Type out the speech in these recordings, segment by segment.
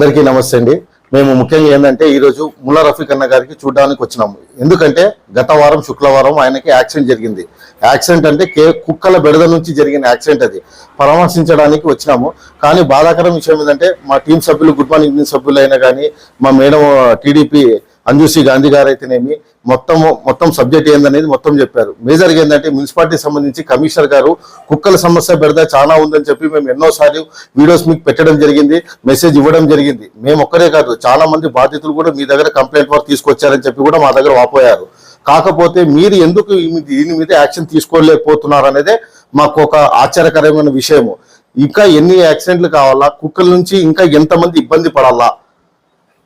అందరికీ నమస్తే అండి. మేము ముఖ్యంగా ఏంటంటే ఈరోజు ముల్లా రఫీక్ అన్న గారికి చూడడానికి వచ్చినాము. ఎందుకంటే గత వారం శుక్రవారం ఆయనకి యాక్సిడెంట్ జరిగింది. యాక్సిడెంట్ అంటే కే కుక్కల బెడద నుంచి జరిగిన యాక్సిడెంట్ అది. పరామర్శించడానికి వచ్చినాము. కానీ బాధాకరం విషయం ఏంటంటే మా టీం సభ్యులు గుడ్ మార్నింగ్ సభ్యులైనా కానీ మా మేడం టీడీపీ అంజూసి గాంధీ గారు అయితేనేమి మొత్తం మొత్తం సబ్జెక్ట్ ఏందనేది మొత్తం చెప్పారు. మేజర్గా ఏంటంటే మున్సిపాలిటీ సంబంధించి కమిషనర్ గారు కుక్కల సమస్య పెడతా చాలా ఉందని చెప్పి మేము ఎన్నోసార్లు వీడియోస్ మీకు పెట్టడం జరిగింది మెసేజ్ ఇవ్వడం జరిగింది. మేము ఒక్కరే కాదు చాలా మంది బాధితులు కూడా మీ దగ్గర కంప్లైంట్ వర్క్ తీసుకొచ్చారని చెప్పి కూడా మా దగ్గర వాపోయారు. కాకపోతే మీరు ఎందుకు దీని మీద యాక్షన్ తీసుకోలేకపోతున్నారు అనేది మాకు ఒక ఆశ్చర్యకరమైన విషయము. ఇంకా ఎన్ని యాక్సిడెంట్లు కావాలా కుక్కల నుంచి ఇంకా ఎంతమంది ఇబ్బంది పడాలా?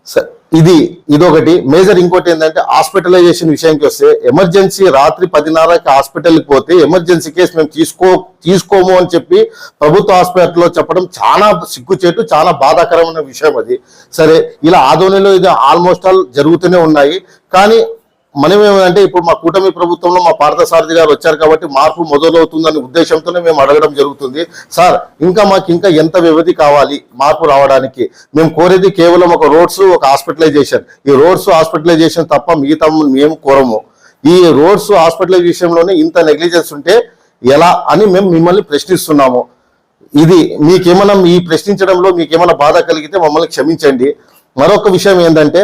సరే ఇది ఇదొకటి. మేజర్ ఇంకోటి ఏంటంటే హాస్పిటలైజేషన్ విషయానికి వస్తే ఎమర్జెన్సీ రాత్రి పదిన్నరకి హాస్పిటల్కి పోతే ఎమర్జెన్సీ కేసు మేము తీసుకో తీసుకోము అని చెప్పి ప్రభుత్వ హాస్పిటల్లో చెప్పడం చాలా సిగ్గుచేటు చాలా బాధాకరమైన విషయం అది. సరే ఇలా ఆదోనిలో ఇది ఆల్మోస్ట్ ఆల్ జరుగుతూనే ఉన్నాయి. కానీ మనం ఏమంటే ఇప్పుడు మా కూటమి ప్రభుత్వంలో మా పార్థసారథి గారు వచ్చారు కాబట్టి మార్పు మొదలవుతుందనే ఉద్దేశంతోనే మేము అడగడం జరుగుతుంది. సార్ ఇంకా మాకు ఇంకా ఎంత వ్యవధి కావాలి మార్పు రావడానికి? మేము కోరేది కేవలం ఒక రోడ్స్ ఒక హాస్పిటలైజేషన్. ఈ రోడ్స్ హాస్పిటలైజేషన్ తప్ప మిగతా మేము కోరము. ఈ రోడ్స్ హాస్పిటలైజేషన్లోనే ఇంత నెగ్లిజెన్స్ ఉంటే ఎలా అని మేము మిమ్మల్ని ప్రశ్నిస్తున్నాము. ఇది మీకేమైనా ఈ ప్రశ్నించడంలో మీకేమైనా బాధ కలిగితే మమ్మల్ని క్షమించండి. మరొక విషయం ఏంటంటే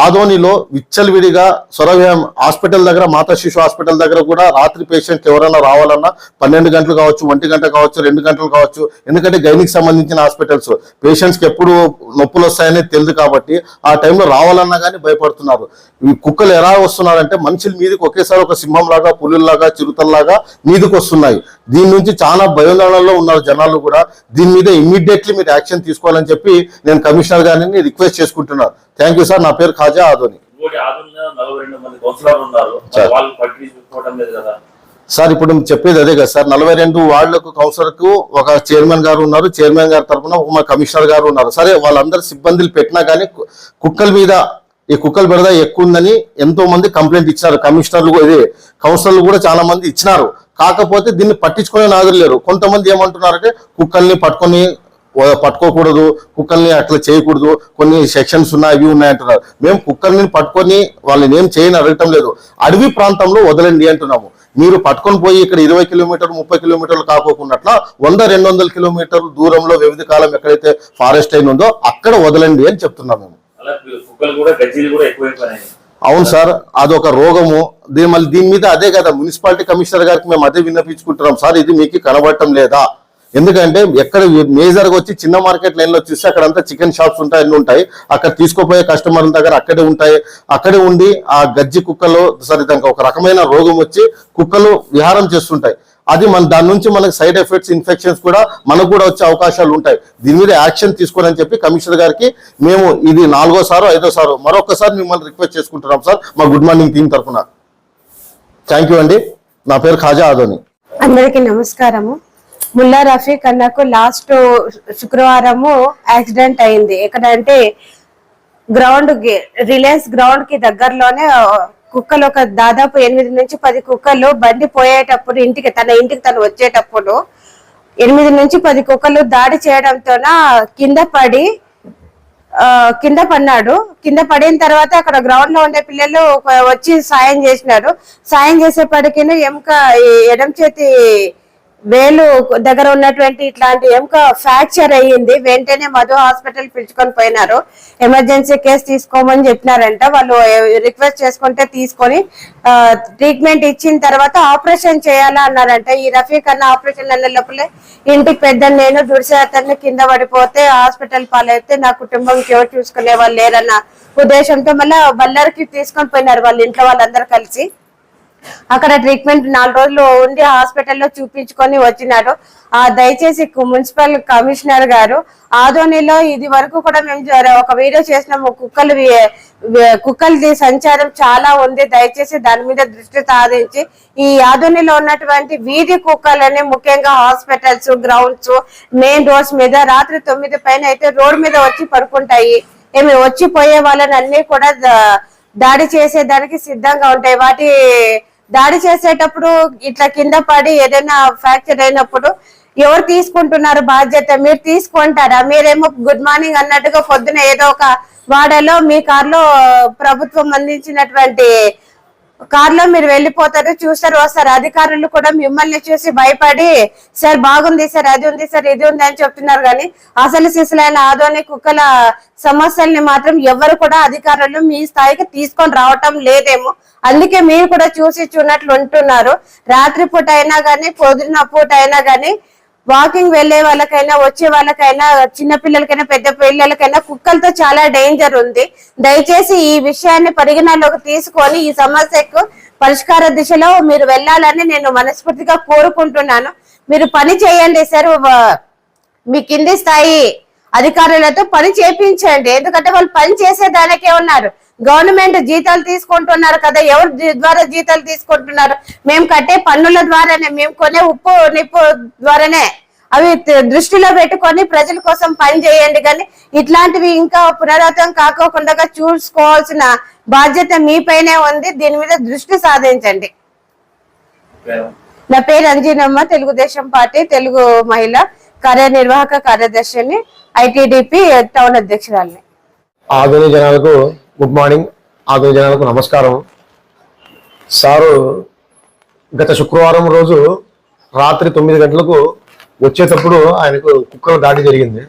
ఆదోనిలో విచ్చలవిడిగా సొరవ్యం హాస్పిటల్ దగ్గర మాతా శిశు హాస్పిటల్ దగ్గర కూడా రాత్రి పేషెంట్ ఎవరైనా రావాలన్నా పన్నెండు గంటలు కావచ్చు ఒంటి గంట కావచ్చు రెండు గంటలు కావచ్చు ఎందుకంటే గైనికి సంబంధించిన హాస్పిటల్స్ పేషెంట్స్కి ఎప్పుడు నొప్పులు వస్తాయని తెలియదు కాబట్టి ఆ టైంలో రావాలన్నా కానీ భయపడుతున్నారు. ఈ కుక్కలు ఎలా వస్తున్నారంటే మనుషుల మీదకి ఒకేసారి ఒక సింహంలాగా పులుల్లాగా చిరుతల్లాగా మీదకి వస్తున్నాయి. దీని నుంచి చాలా భయోందనలో ఉన్నారు జనాలు కూడా దీని మీద ఇమ్మీడియట్లీ మీరు యాక్షన్ తీసుకోవాలని చెప్పి నేను కమిషనర్ గారిని రిక్వెస్ట్ చేసుకుంటున్నాను థ్యాంక్ యూ సార్ నా పేరు ఖాజా ఉన్నారు. సార్. ఇప్పుడు చెప్పేది అదే కదా సార్. నలభై రెండు వార్డులకు కౌన్సిలర్కు ఒక చైర్మన్ గారు ఉన్నారు. చైర్మన్ గారి తరఫున ఒక కమిషనర్ గారు ఉన్నారు. సరే వాళ్ళందరూ సిబ్బందులు పెట్టినా కానీ కుక్కల మీద ఈ కుక్కల బెడద ఎక్కువ ఉందని ఎంతో మంది కంప్లైంట్ ఇచ్చినారు. కమిషనర్లు ఇది కౌన్సిలర్లు కూడా చాలా మంది ఇచ్చినారు. కాకపోతే దీన్ని పట్టించుకునే నాదులు లేరు. కొంతమంది ఏమంటున్నారంటే కుక్కల్ని పట్టుకొని పట్టుకోకూడదు కుక్కల్ని అట్లా చేయకూడదు కొన్ని సెక్షన్స్ ఉన్నాయి అవి ఉన్నాయి అంటున్నారు. మేము కుక్కల్ని పట్టుకొని వాళ్ళని ఏం చేయని అడగటం లేదు. అడవి ప్రాంతంలో వదలండి అంటున్నాము. మీరు పట్టుకొని పోయి ఇక్కడ ఇరవై కిలోమీటర్లు ముప్పై కిలోమీటర్లు కాకోకున్నట్ల వంద రెండు వందల కిలోమీటర్లు దూరంలో వివిధ కాలం ఎక్కడైతే ఫారెస్ట్ అయిన ఉందో అక్కడ వదలండి అని చెప్తున్నాము మేము. అవును సార్ అదొక రోగము. దీని మళ్ళీ దీని మీద అదే కదా మున్సిపాలిటీ కమిషనర్ గారికి మేము అదే విన్నపించుకుంటున్నాం. సార్ ఇది మీకు కనబడటం లేదా? ఎందుకంటే ఎక్కడ మేజర్గా వచ్చి చిన్న మార్కెట్ లైన్లో చూస్తే అక్కడంతా చికెన్ షాప్స్ ఉంటాయి అన్ని ఉంటాయి. అక్కడ తీసుకోపోయే కస్టమర్ల దగ్గర అక్కడే ఉంటాయి. అక్కడే ఉండి ఆ గజ్జి కుక్కలు సరే దానికి ఒక రకమైన రోగం వచ్చి కుక్కలు విహారం చేస్తుంటాయి. అది మన దాని నుంచి మనకి సైడ్ ఎఫెక్ట్స్ ఇన్ఫెక్షన్స్ కూడా మనకు కూడా వచ్చే అవకాశాలు ఉంటాయి. దీని మీద యాక్షన్ తీసుకోనని చెప్పి కమిషనర్ గారికి మేము ఇది నాలుగోసారో ఐదోసారో మరొకసారి మిమ్మల్ని రిక్వెస్ట్ చేసుకుంటున్నాం సార్ మా గుడ్ మార్నింగ్ టీం తరఫున. థ్యాంక్ యూ అండి. నా పేరు ఖాజా ఆదోని. అందరికి నమస్కారము. ముల్లా రఫీక్ అన్నకు లాస్ట్ శుక్రవారము యాక్సిడెంట్ అయింది. ఎక్కడంటే గ్రౌండ్కి రిలయన్స్ గ్రౌండ్కి దగ్గరలోనే కుక్కలు ఒక దాదాపు ఎనిమిది నుంచి పది కుక్కలు బండి పోయేటప్పుడు ఇంటికి తన ఇంటికి తను వచ్చేటప్పుడు ఎనిమిది నుంచి పది కుక్కలు దాడి చేయడంతోన కింద పడి కింద పడినాడు కింద పడిన తర్వాత అక్కడ గ్రౌండ్లో ఉండే పిల్లలు ఒక వచ్చి సాయం చేసినారు. సాయం చేసేపటికి ఎముక ఈ ఎడం చేతి వేలు దగ్గర ఉన్నటువంటి ఇట్లాంటి ఎముక ఫ్రాక్చర్ అయ్యింది. వెంటనే మధు హాస్పిటల్ పిలుచుకొని పోయినారు. ఎమర్జెన్సీ కేసు తీసుకోమని చెప్పినారంట. వాళ్ళు రిక్వెస్ట్ చేసుకుంటే తీసుకొని ట్రీట్మెంట్ ఇచ్చిన తర్వాత ఆపరేషన్ చేయాలా అన్నారంట. ఈ రఫీక్ అన్న ఆపరేషన్ అన్న లోపలే ఇంటికి పెద్ద నేను దుడిసే అతన్ని కింద పడిపోతే హాస్పిటల్ పాలైతే నా కుటుంబం ఎవరు చూసుకునే వాళ్ళు లేరన్న ఉద్దేశంతో మళ్ళీ బళ్ళారికి తీసుకొని పోయినారు వాళ్ళ ఇంట్లో వాళ్ళందరూ కలిసి. అక్కడ ట్రీట్మెంట్ నాలుగు రోజులు ఉండి హాస్పిటల్లో చూపించుకొని వచ్చినారు. ఆ దయచేసి మున్సిపల్ కమిషనర్ గారు ఆదోనిలో ఇది వరకు కూడా మేము ఒక వీడియో చేసినాము. కుక్కలు కుక్కలది సంచారం చాలా ఉంది. దయచేసి దాని మీద దృష్టి సాధించి ఈ ఆధునిలో ఉన్నటువంటి వీధి కుక్కలని ముఖ్యంగా హాస్పిటల్స్ గ్రౌండ్స్ మెయిన్ రోడ్స్ మీద రాత్రి తొమ్మిది పైన అయితే రోడ్ మీద వచ్చి పడుకుంటాయి. ఏమి వచ్చి పోయే వాళ్ళని అన్ని కూడా దాడి చేసేదానికి సిద్ధంగా ఉంటాయి. వాటి దాడి చేసేటప్పుడు ఇట్లా కింద పడి ఏదైనా ఫ్రాక్చర్ అయినప్పుడు ఎవరు తీసుకుంటున్నారు బాధ్యత? మీరు తీసుకుంటారా? మీరేమో గుడ్ మార్నింగ్ అన్నట్టుగా పొద్దున ఏదో ఒక వాడలో మీ కార్లో ప్రభుత్వం అందించినటువంటి కారులో మీరు వెళ్ళిపోతారు చూస్తారు. వస్తారు అధికారులు కూడా మిమ్మల్ని చూసి భయపడి సార్ బాగుంది సార్ అది ఉంది సార్ ఇది ఉంది అని చెప్తున్నారు. కానీ అసలు సిసలైన ఆధునిక కుక్కల సమస్యల్ని మాత్రం ఎవరు కూడా అధికారులు మీ స్థాయికి తీసుకొని రావటం లేదేమో. అందుకే మీరు కూడా చూసి చూనట్లు ఉంటున్నారు. రాత్రి పూట అయినా కానీ పొద్దున పూట అయినా కానీ వాకింగ్ వెళ్ళే వాళ్ళకైనా వచ్చే వాళ్ళకైనా చిన్న పిల్లలకైనా పెద్ద పిల్లలకైనా కుక్కలతో చాలా డేంజర్ ఉంది. దయచేసి ఈ విషయాన్ని పరిగణలోకి తీసుకొని ఈ సమస్యకు పరిష్కార దిశలో మీరు వెళ్ళాలని నేను మనస్ఫూర్తిగా కోరుకుంటున్నాను. మీరు పని చేయండి సార్. మీ కింది స్థాయి అధికారులతో పని చేపించండి. ఎందుకంటే వాళ్ళు పని చేసేదానికే ఉన్నారు. గవర్నమెంట్ జీతాలు తీసుకుంటున్నారు కదా ఎవరు ద్వారా జీతాలు తీసుకుంటున్నారు? మేము కట్టే పన్నుల ద్వారానే మేము కొనే ఉప్పు నిప్పు ద్వారానే. అవి దృష్టిలో పెట్టుకొని ప్రజల కోసం పని చేయండి కానీ ఇట్లాంటివి ఇంకా పునరావృతం కాకోకుండా చూసుకోవాల్సిన బాధ్యత మీపైనే ఉంది. దీని మీద దృష్టి సాధించండి. నా పేరు అంజనమ్మ తెలుగుదేశం పార్టీ తెలుగు మహిళ కార్యనిర్వాహక కార్యదర్శిని ఐటీడీపీ టౌన్ అధ్యక్షురాలని. ఆధునిక జనాలకు గుడ్ మార్నింగ్. ఆదో జనాలకు నమస్కారం. సారు గత శుక్రవారం రోజు రాత్రి తొమ్మిది గంటలకు వచ్చేటప్పుడు ఆయనకు కుక్కల దాడి జరిగింది.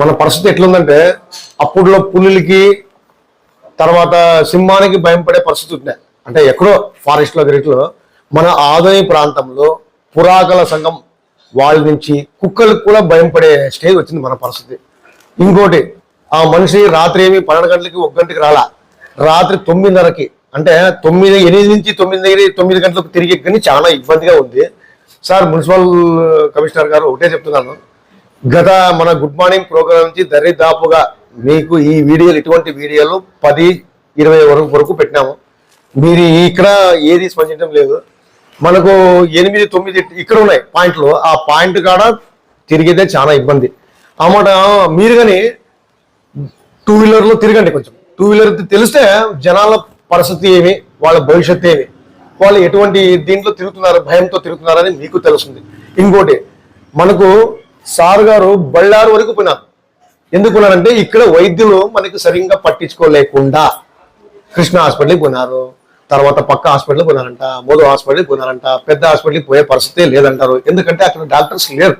మన పరిస్థితి ఎట్లుందంటే అప్పుడులో పులులకి తర్వాత సింహానికి భయం పడే పరిస్థితి ఉన్నాయి అంటే ఎక్కడో ఫారెస్ట్లో గిరిట్లో మన ఆదాయ ప్రాంతంలో పురాకల సంఘం వాళ్ళ నుంచి కుక్కలకు కూడా భయం పడే స్టేజ్ వచ్చింది మన పరిస్థితి. ఇంకోటి ఆ మనిషి రాత్రి ఏమి పన్నెండు గంటలకి ఒక గంటకి రాలా? రాత్రి తొమ్మిదిన్నరకి. అంటే తొమ్మిది ఎనిమిది నుంచి తొమ్మిది తొమ్మిది గంటలకు తిరిగి కానీ చాలా ఇబ్బందిగా ఉంది. సార్ మున్సిపల్ కమిషనర్ గారు ఒకటే చెప్తున్నాను. గత మన గుడ్ మార్నింగ్ ప్రోగ్రామ్ నుంచి దరిదాపుగా మీకు ఈ వీడియోలు ఇటువంటి వీడియోలు పది ఇరవై వరకు వరకు పెట్టినాము. మీరు ఇక్కడ ఏది స్పందించడం లేదు. మనకు ఎనిమిది తొమ్మిది ఇక్కడ ఉన్నాయి పాయింట్లు. ఆ పాయింట్ కాడ తిరిగితే చాలా ఇబ్బంది. అన్నమాట మీరు కానీ టూ వీలర్లో తిరగండి కొంచెం. టూ వీలర్ తెలిస్తే జనాల పరిస్థితి ఏమి వాళ్ళ భవిష్యత్తు ఏమి వాళ్ళు ఎటువంటి దీంట్లో తిరుగుతున్నారు భయంతో తిరుగుతున్నారని మీకు తెలుస్తుంది. ఇంకోటి మనకు సార్ గారు బళ్ళారు వరకు పోయినారు. ఎందుకున్నారంటే ఇక్కడ వైద్యులు మనకి సరిగ్గా పట్టించుకోలేకుండా కృష్ణ హాస్పిటల్కి పోయినారు తర్వాత పక్క హాస్పిటల్కి పోయినారంట మోదో హాస్పిటల్కి పోయినారంట పెద్ద హాస్పిటల్కి పోయే పరిస్థితే లేదంటారు. ఎందుకంటే అక్కడ డాక్టర్స్ లేరు.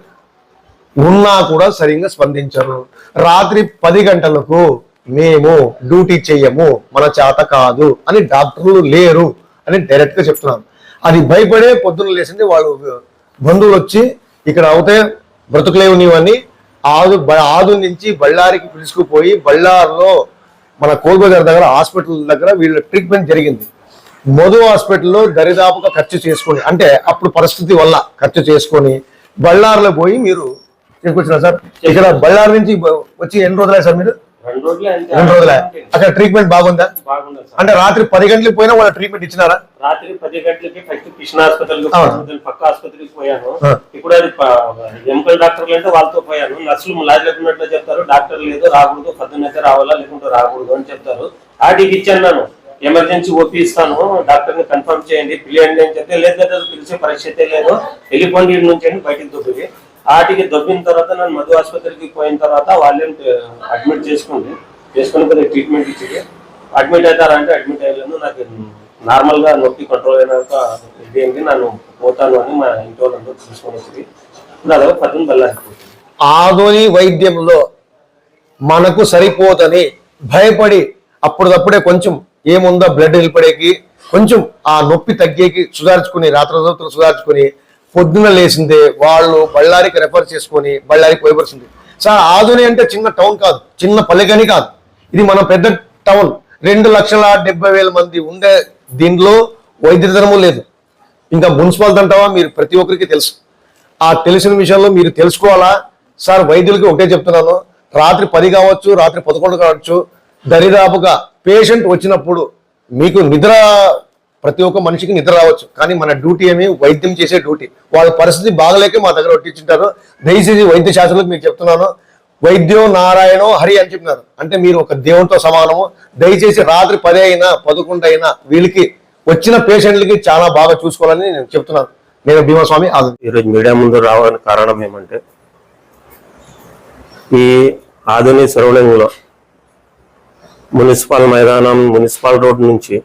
ఉన్నా కూడా సరిగ్గా స్పందించరు. రాత్రి పది గంటలకు మేము డ్యూటీ చేయము మన చేత కాదు అని డాక్టర్లు లేరు అని డైరెక్ట్గా చెప్తున్నాను అది భయపడే పొద్దున్న లేచింది వాళ్ళు బంధువులు వచ్చి ఇక్కడ అవుతే బ్రతుకులేవు నీవని. ఆదు బ- ఆదు నుంచి బళ్ళారికి పిలుచుకుపోయి బళ్ళారులో మన కోల్బజార్ దగ్గర హాస్పిటల్ దగ్గర వీళ్ళ ట్రీట్మెంట్ జరిగింది. మధు హాస్పిటల్లో దరిదాపుగా ఖర్చు చేసుకొని అంటే అప్పుడు పరిస్థితి వల్ల ఖర్చు చేసుకొని బళ్ళారులో పోయి మీరు వచ్చినా సార్. ఇక్కడ బళ్ళారు నుంచి వచ్చి ఎన్ని రోజులే సార్ మీరు? రెండు రోజులే అక్కడ ట్రీట్మెంట్ బాగుందా? అంటే రాత్రి పది గంటలకు పోయినా వాళ్ళ ట్రీట్మెంట్ ఇచ్చినారా? రాత్రి పది గంటలకి ఫస్ట్ కృష్ణ. పోయాను. పక్క ఆసుపత్రికి పోయాను. ఇప్పుడు అది ఎంపల్ డాక్టర్లు అంటే వాళ్ళతో పోయాను. నర్సులు లాజ్లకు ఉన్నట్లు చెప్తారు డాక్టర్ లేదు రాకూడదు పొద్దున్న అయితే రావాలా లేకుంటే రాకూడదు అని చెప్తారు. ఆటికి ఇచ్చాను ఎమర్జెన్సీ ఓపీ ఇస్తాను. డాక్టర్ని కన్ఫర్మ్ చేయండి. పిలియండి అని చెప్తే లేదు పిలిచే పరిస్థితి లేదు. వెళ్ళిపోండి నుంచి బయటికి దొబ్బింది. ఆటికి దొబ్బిన తర్వాత నన్ను మధు ఆసుపత్రికి పోయిన తర్వాత వాళ్ళేం అడ్మిట్ చేసుకుంది. చేసుకుని కొద్దిగా ట్రీట్మెంట్ ఇచ్చింది అడ్మిట్ అవుతారంటే అడ్మిట్ అయ్యలేను నాకు నార్మల్గా నొప్పి కంట్రోల్ అయినాక ఇదేంటి నన్ను పోతాను అని మా ఇంటి వాళ్ళందరూ తీసుకొని వచ్చింది దాదాపు పద్దెనిమిది బల్లారిపోతుంది ఆధుని వైద్యంలో మనకు సరిపోదని భయపడి అప్పుడప్పుడే కొంచెం ఏముందో బ్లడ్ నిలబడేకి కొంచెం ఆ నొప్పి తగ్గేకి సుధార్చుకుని రాత్రి సుధార్చుకుని పొద్దున లేచిందే వాళ్ళు బళ్ళారికి రెఫర్ చేసుకొని బళ్ళారికి పోయవలసింది సార్ ఆధుని అంటే చిన్న టౌన్ కాదు చిన్న పల్లెకని కాదు. ఇది మన పెద్ద టౌన్ రెండు లక్షల డెబ్బై వేల మంది ఉండే దీంట్లో వైద్యధనము లేదు. ఇంకా మున్సిపాలిటీ అంటావా మీరు ప్రతి ఒక్కరికి తెలుసు. ఆ తెలిసిన విషయంలో మీరు తెలుసుకోవాలా? సార్ వైద్యులకి ఒకటే చెప్తున్నాను. రాత్రి పది కావచ్చు రాత్రి పదకొండు కావచ్చు దరిదాపుగా పేషెంట్ వచ్చినప్పుడు మీకు నిద్ర ప్రతి ఒక్క మనిషికి నిద్ర రావచ్చు. కానీ మన డ్యూటీ ఏమి? వైద్యం చేసే డ్యూటీ. వాళ్ళ పరిస్థితి బాగలేక మా దగ్గర ఒట్టించుంటారు దయచేసి వైద్య శాస్త్రులకు మీకు చెప్తున్నాను. వైద్యం నారాయణో హరి అని చెప్పినారు. అంటే మీరు ఒక దేవునితో సమానము. దయచేసి రాత్రి పదే అయినా పదకొండు అయినా వీళ్ళకి వచ్చిన పేషెంట్లకి చాలా బాగా చూసుకోవాలని నేను చెప్తున్నాను. నేను భీమస్వామి ఈరోజు మీడియా ముందు రావడానికి కారణం ఏమంటే ఈ ఆధునిక సరౌండింగ్లో మున్సిపల్ మైదానం మున్సిపల్ రోడ్ నుంచి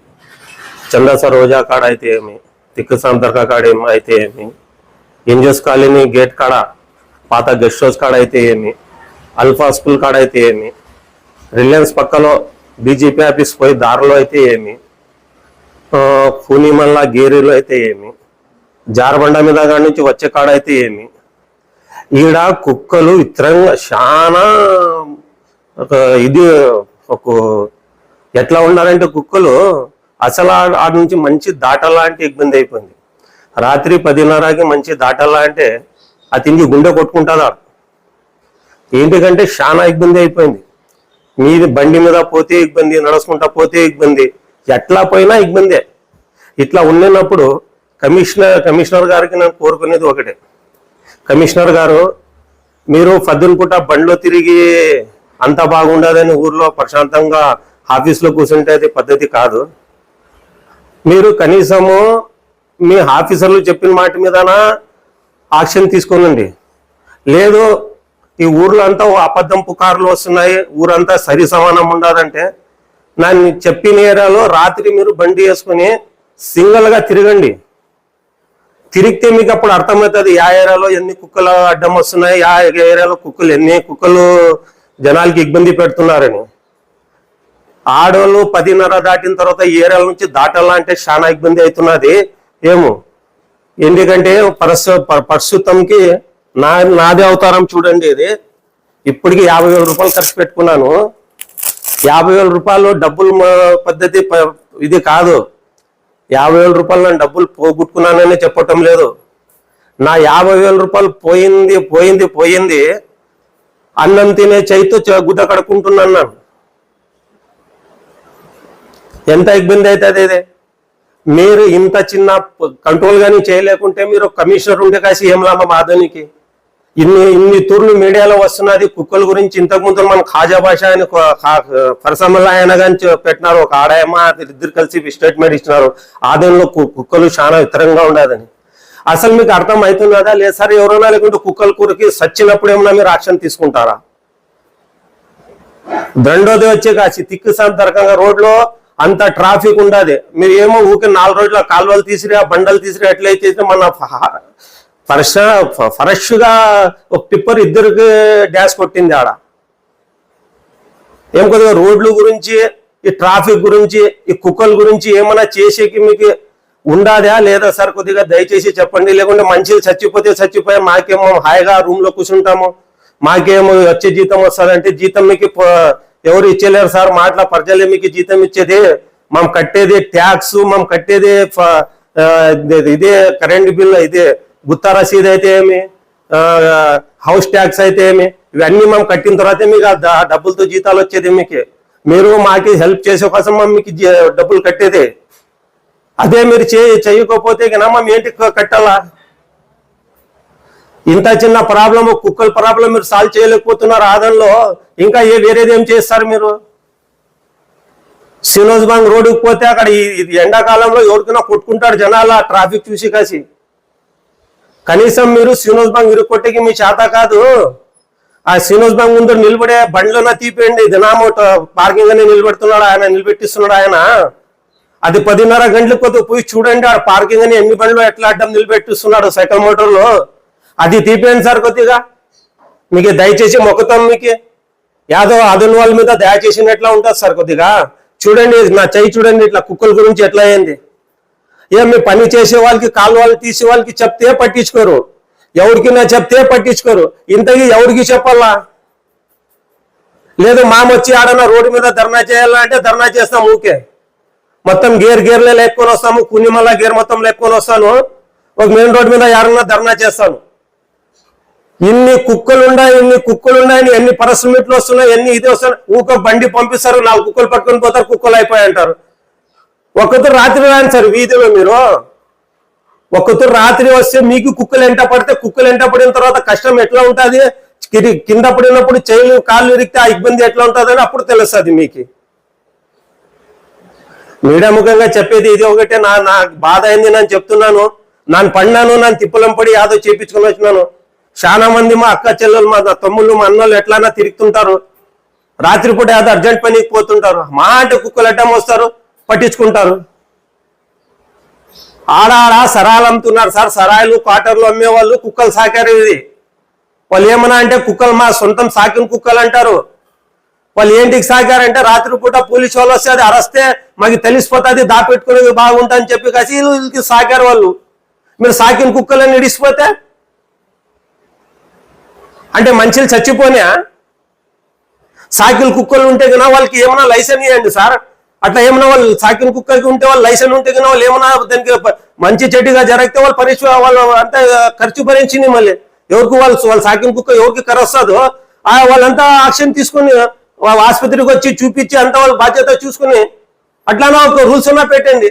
చందస రోజా కాడ అయితే ఏమి? తిక్కు సంతర్క కాడ ఏమి అయితే ఏమి? ఇంజస్ కాలనీ గేట్ కాడ పాత గెస్ట్ హౌస్ కాడ అయితే ఏమి? అల్ఫా స్కూల్ కాడ అయితే ఏమి? రిలయన్స్ పక్కలో బీజేపీ ఆఫీస్ పోయి దారిలో అయితే ఏమి? ఆ, పూనిమల్ల గేరీలో అయితే ఏమి? జారబండ మీద కాడ నుంచి వచ్చే కాడ అయితే ఏమి? ఈడ కుక్కలు ఇతరంగా చాలా ఇది ఒక ఎట్లా ఉన్నారంటే కుక్కలు అసలు ఆ- ఆడ నుంచి మంచి దాటలాంటి ఇబ్బంది అయిపోయింది. రాత్రి పదిన్నరకి మంచి దాటలా అంటే ఆ తిండి గుండె కొట్టుకుంటుందా? ఏంటికంటే చాలా ఇబ్బంది అయిపోయింది. మీది బండి మీద పోతే ఇబ్బంది నడుచుకుంటా పోతే ఇబ్బంది ఎట్లా పోయినా ఇబ్బందే. ఇట్లా ఉండినప్పుడు కమిషనర్ కమిషనర్ గారికి నేను కోరుకునేది ఒకటే. కమిషనర్ గారు మీరు పద్దెన బండిలో బండ్లో తిరిగి అంత బాగుండదని ఊర్లో ప్రశాంతంగా ఆఫీస్లో కూర్చుంటే అది పద్ధతి కాదు. మీరు కనీసము మీ ఆఫీసర్లు చెప్పిన మాట మీదన యాక్షన్ తీసుకోనండి. లేదు ఈ ఊర్లో అంతా అబద్ధం పుకార్లు వస్తున్నాయి ఊరంతా సరి సమానం ఉండదంటే నన్ను చెప్పిన ఏరియాలో రాత్రి మీరు బండి వేసుకుని సింగల్గా తిరగండి. తిరిగితే మీకు అప్పుడు అర్థమవుతుంది ఆ ఏరియాలో ఎన్ని కుక్కలు అడ్డం వస్తున్నాయి ఆ ఏరియాలో కుక్కలు ఎన్ని కుక్కలు జనాలకి ఇబ్బంది పెడుతున్నారని. ఆడోళ్ళు పదిన్నర దాటిన తర్వాత ఏరియాల నుంచి దాటాలా అంటే చాలా ఇబ్బంది అవుతున్నది. ఏమో? ఎందుకంటే ప్రస్తు ప- ప్రస్తుతంకి నా నాదే అవతారం చూడండి ఇది. ఇప్పటికి యాభై వేల రూపాయలు ఖర్చు పెట్టుకున్నాను. యాభై వేల రూపాయలు డబ్బులు పద్ధతి ప- ఇది కాదు. యాభై వేల రూపాయలు నేను డబ్బులు పోగొట్టుకున్నానని చెప్పటం లేదు. నా యాభై వేల రూపాయలు పోయింది పోయింది పోయింది. అన్నం తినే చేయితో చ- గుడ్డ కడుక్కుంటున్నాను ఎంత ఇబ్బంది అవుతుంది ఇది? మీరు ఇంత చిన్న కంట్రోల్ కానీ చేయలేకుంటే మీరు కమిషనర్ ఉంటే కాసి ఏం లాభం మాధవనికి ఇన్ని ఇన్ని తూర్లు మీడియాలో వస్తున్నది కుక్కల గురించి ఇంతకు ముందు మన ఖాజా భాష అని పరసమల్ల ఆయన కానీ పెట్టినారు. ఒక ఆడాయమ్మ ఇద్దరు కలిసి స్టేట్మెంట్ ఇచ్చినారు. ఆదాయంలో కు- కుక్కలు చాలా ఇతరంగా ఉండదని అసలు మీకు అర్థం అవుతున్నదా లేదు సార్ ఎవరైనా లేకుంటే కుక్కల కూరకి సచ్చినప్పుడు ఏమన్నా మీరు యాక్షన్ తీసుకుంటారా? రెండోది వచ్చే కాసి తిక్కు సంతరకంగా రోడ్లో అంత ట్రాఫిక్ ఉండదు. మీరు ఏమో ఊకే నాలుగు రోజుల కాలువలు తీసిరా బండలు తీసిరా ఎట్లయితే మన ఫ్రెష్ ఫ్రెష్గా ఒక టిప్పర్ ఇద్దరికి డ్యాష్ కొట్టింది ఆడ. ఏం కొద్దిగా రోడ్ల గురించి ఈ ట్రాఫిక్ గురించి ఈ కుక్కల గురించి ఏమైనా చేసేకి మీకు ఉండాదా? లేదా సార్ కొద్దిగా దయచేసి చెప్పండి. లేకుంటే మంచిది చచ్చిపోతే చచ్చిపోయా మాకేమో హాయిగా రూమ్లో కూర్చుంటాము. మాకేమో వచ్చే జీతం వస్తుందంటే జీతం మీకు ఎవరు ఇచ్చేలేరు సార్ మాటల ప్రజలే మీకు జీతం ఇచ్చేది. మనం కట్టేది ట్యాక్స్ మనం కట్టేది ఫ- ఇదే- కరెంట్ బిల్ అయితే గుత్తా రసీదు అయితే ఏమి? హౌస్ ట్యాక్స్ అయితే ఏమి? ఇవన్నీ మనం కట్టిన తర్వాతే మీకు ఆ డబ్బులతో జీతాలు వచ్చేది మీకు. మీరు మాకి హెల్ప్ చేసే కోసం మనం మీకు డబ్బులు కట్టేది. అదే మీరు చేయకపోతే కనుక మనం ఏంటి కట్టాలా? ఇంత చిన్న ప్రాబ్లం కుక్కల ప్రాబ్లం మీరు సాల్వ్ చేయలేకపోతున్నారు ఆదంలో ఇంకా ఏ వేరేది ఏం చేస్తారు మీరు? సినోజ్ బాంగ్ రోడ్డుకి పోతే అక్కడ ఈ- ఇది ఎండాకాలంలో ఎవరికైనా కొట్టుకుంటారు జనాలు ఆ ట్రాఫిక్ చూసి కాసి. కనీసం మీరు సినోజ్ బాంగ్ ఇరుక్కొట్టేకి మీ చేత కాదు. ఆ సినోజ్ బాంగ్ ముందు నిలబడే బండ్లోనే తీపేయండి. దినామో పార్కింగ్ అని నిలబెడుతున్నాడు ఆయన నిలబెట్టిస్తున్నాడు ఆయన. అది పదిన్నర గంటలకు పోతే పోయి చూడండి ఆ పార్కింగ్ అని ఎన్ని బండ్లు ఎట్లా అడ్డం నిలబెట్టిస్తున్నాడు సైకిల్ మోటార్లో. అది తీపేయండి సార్ కొద్దిగా. మీకు దయచేసి మొక్కుతాం మీకు. యాదో అదన వాళ్ళ మీద దయ చేసినట్లా ఉంటుంది సార్ కొద్దిగా? చూడండి నా చెయ్యి చూడండి ఇట్లా కుక్కల గురించి ఎట్లా అయింది. ఏం మీ పని చేసే వాళ్ళకి కాలు వాళ్ళు తీసే వాళ్ళకి చెప్తే పట్టించుకోరు. ఎవరికి నా చెప్తే పట్టించుకోరు. ఇంతకీ ఎవరికి చెప్పాలా? లేదు మామొచ్చి ఆడన రోడ్డు మీద ధర్నా చేయాలా అంటే ధర్నా చేస్తాం ఊకే. మొత్తం గేర్ గేర్లే లేకొని వస్తాము కున్నిమల్ల గేర్ మొత్తం లేకొని వస్తాను. ఒక మెయిన్ రోడ్ మీద ఎవరన్నా ధర్నా చేస్తాను. ఇన్ని కుక్కలు ఉన్నాయి ఇన్ని కుక్కలు ఉన్నాయని ఎన్ని పరస్మిట్లు వస్తున్నాయి ఎన్ని ఇది వస్తున్నాయి ఊక బండి పంపిస్తారు నాలుగు కుక్కలు పట్టుకొని పోతారు కుక్కలు అయిపోయి అంటారు. ఒక్కరు రాత్రి రాని సార్ వీధిలో మీరు. ఒక్కరు రాత్రి వస్తే మీకు కుక్కలు ఎంట పడితే కుక్కలు ఎంట పడిన తర్వాత కష్టం ఎట్లా ఉంటుంది? కింద పడినప్పుడు చైలు కాళ్ళు ఇరిగితే ఆ ఇబ్బంది ఎట్లా ఉంటుంది అప్పుడు తెలుస్తుంది మీకు. మీడియా ముఖంగా చెప్పేది ఇది ఒకటే నా నా బాధ అయింది నేను చెప్తున్నాను. నన్ను పడినాను నన్ను తిప్పలం పడి యాదో చేపించుకొని వచ్చినాను. చాలా మంది మా అక్క చెల్లెలు మా తమ్ముళ్ళు మా అన్నోళ్ళు ఎట్లానా తిరుగుతుంటారు. రాత్రిపూట ఏదో అర్జెంట్ పనికి పోతుంటారు. మా అంటే కుక్కలు అడ్డం వస్తారు పట్టించుకుంటారు. ఆడ ఆడ సరాలు అమ్ముతున్నారు సార్. సరాయిలు క్వార్టర్లు అమ్మేవాళ్ళు కుక్కలు సాకారు ఇది. వాళ్ళు ఏమన్నా అంటే కుక్కలు మా సొంతం సాకిన కుక్కలు అంటారు. వాళ్ళు ఏంటికి సాకారంటే రాత్రిపూట పోలీసు వాళ్ళు వస్తే అది అరస్తే మాకు తెలిసిపోతుంది దాపెట్టుకునేది బాగుంటుందని చెప్పి కాసి వీళ్ళకి సాకారు వాళ్ళు. మీరు సాకిన కుక్కలని ఇడిసిపోతే అంటే మంచిలు చచ్చిపోయినా సాకిన కుక్కలు ఉంటే కదా వాళ్ళకి ఏమైనా లైసెన్స్ ఇవ్వండి సార్. అట్లా ఏమైనా వాళ్ళు సాకిన కుక్కలకి ఉంటే వాళ్ళు లైసెన్స్ ఉంటే కదా వాళ్ళు ఏమైనా దానికి మంచి చెడ్డగా జరిగితే వాళ్ళు పరిచ వాళ్ళు అంతా ఖర్చు భరించింది మళ్ళీ. ఎవరికి వాళ్ళు వాళ్ళు సాకిన కుక్క ఎవరికి కర వస్తుందో వాళ్ళంతా ఆక్షన్ తీసుకుని ఆసుపత్రికి వచ్చి చూపించి అంతా వాళ్ళ బాధ్యత చూసుకుని అట్లానా ఒక రూల్స్ ఉన్నా పెట్టండి.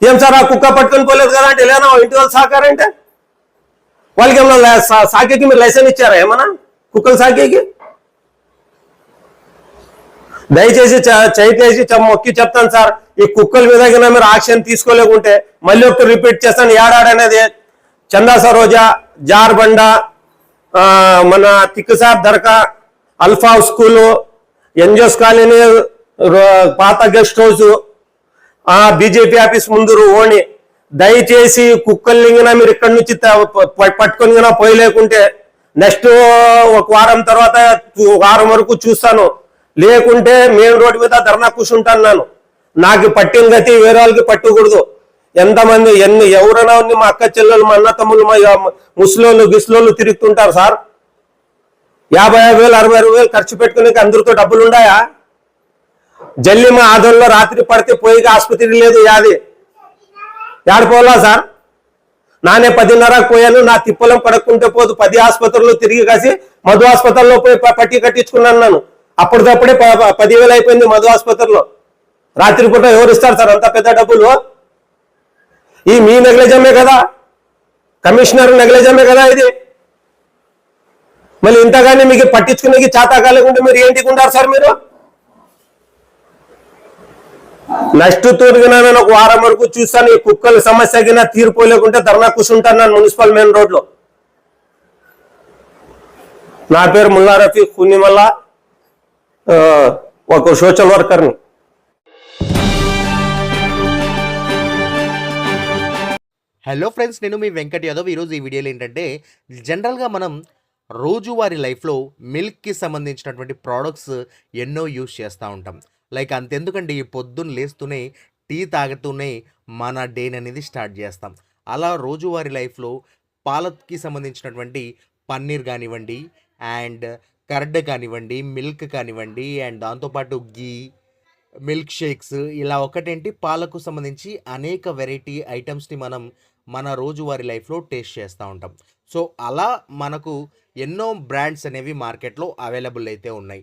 ఏం సార్ ఆ కుక్క పట్టుకొని పోలేదు కదా అంటే లేదా ఇంటి వాళ్ళు సాకారంటే? వాళ్ళకి ఏమన్నా సాకేకి మీరు లైసెన్స్ ఇచ్చారా? ఏమన్నా? కుక్కలు సాకేకి? దయచేసి చ- చేసి మొక్కి చెప్తాను సార్. ఈ కుక్కల మీద మీరు యాక్షన్ తీసుకోలేకుంటే మళ్ళీ ఒకటి రిపీట్ చేస్తాను. ఏడాడనేది చందా సరోజా జార్బండ మన తిక్కుసాబ్ దర్కా అల్ఫా స్కూలు ఎన్జిఓస్ కాలనీ పాత గెస్ట్ హౌస్ బీజేపీ ఆఫీస్ ముందు ఓణి దయచేసి కుక్కల్ని మీరు ఇక్కడి నుంచి పట్టుకొని పోయి పోయలేకుంటే నెక్స్ట్ ఒక వారం తర్వాత వారం వరకు చూస్తాను. లేకుంటే మెయిన్ రోడ్డు మీద ధర్నా కూర్చుంటాను నేను. నాకు పట్టిన గతి వేరే వాళ్ళకి పట్టకూడదు. ఎంతమంది ఎన్ని ఎవరైనా ఉంది మా అక్క చెల్లెలు మా అన్న తమ్ముళ్ళు మా ముసలోళ్ళు గిస్లోళ్ళు తిరుగుతుంటారు సార్. యాభై వేలు అరవై అరవై వేలు ఖర్చు పెట్టుకునే అందరితో డబ్బులు ఉన్నాయా జల్లి మా ఆదంలో రాత్రి పడితే పోయి ఆసుపత్రి లేదు యాది. ఏడిపోవాలా సార్? నానే పదిన్నరకు పోయాను నా తిప్పలం పడకుంటే పోదు. పది ఆసుపత్రుల్లో తిరిగి కాసి మధు ఆసుపత్రిలో పోయి పట్టి కట్టించుకున్నాను నన్ను. అప్పటికప్పుడే ప- పదివేలు అయిపోయింది మధు ఆసుపత్రిలో రాత్రిపూట ఎవరు ఇస్తారు సార్ అంత పెద్ద డబ్బులు? ఈ మీ నెగ్లెజమే కదా? కమిషనర్ నెగ్లెజమే కదా ఇది? మళ్ళీ ఇంతగానే మీకు పట్టించుకునే చేత కాలేకుంటే మీరు ఏంటికి ఉండారు సార్ మీరు? నెక్స్ట్ తూర్గిన నేను ఒక వారం వరకు చూస్తాను ఈ కుక్కల సమస్య కింద తీరిపోలేకుంటే ధర్నా కూర్చుంటాను నన్ను మున్సిపల్ మెయిన్ రోడ్లో నా పేరు ముల్లా రఫీ కునిమల్ల ఒక సోషల్ వర్కర్ని. హలో ఫ్రెండ్స్ నేను మీ వెంకట్ యాదవ్. ఈరోజు ఈ వీడియోలో ఏంటంటే జనరల్గా మనం రోజువారీ లైఫ్లో మిల్క్కి సంబంధించినటువంటి ప్రోడక్ట్స్ ఎన్నో యూస్ చేస్తూ ఉంటాం. లైక్ అంతెందుకండి ఈ పొద్దున్న లేస్తూనే టీ తాగుతూనే మన డేన్ అనేది స్టార్ట్ చేస్తాం. అలా రోజువారీ లైఫ్లో పాలకి సంబంధించినటువంటి పన్నీర్ కానివ్వండి అండ్ కర్డ్ కానివ్వండి మిల్క్ కానివ్వండి అండ్ దాంతోపాటు గీ మిల్క్ షేక్స్ ఇలా ఒకటేంటి పాలకు సంబంధించి అనేక వెరైటీ ఐటమ్స్ని మనం మన రోజువారీ లైఫ్లో టేస్ట్ చేస్తూ ఉంటాం. సో అలా మనకు ఎన్నో బ్రాండ్స్ అనేవి మార్కెట్లో అవైలబుల్ అయితే ఉన్నాయి.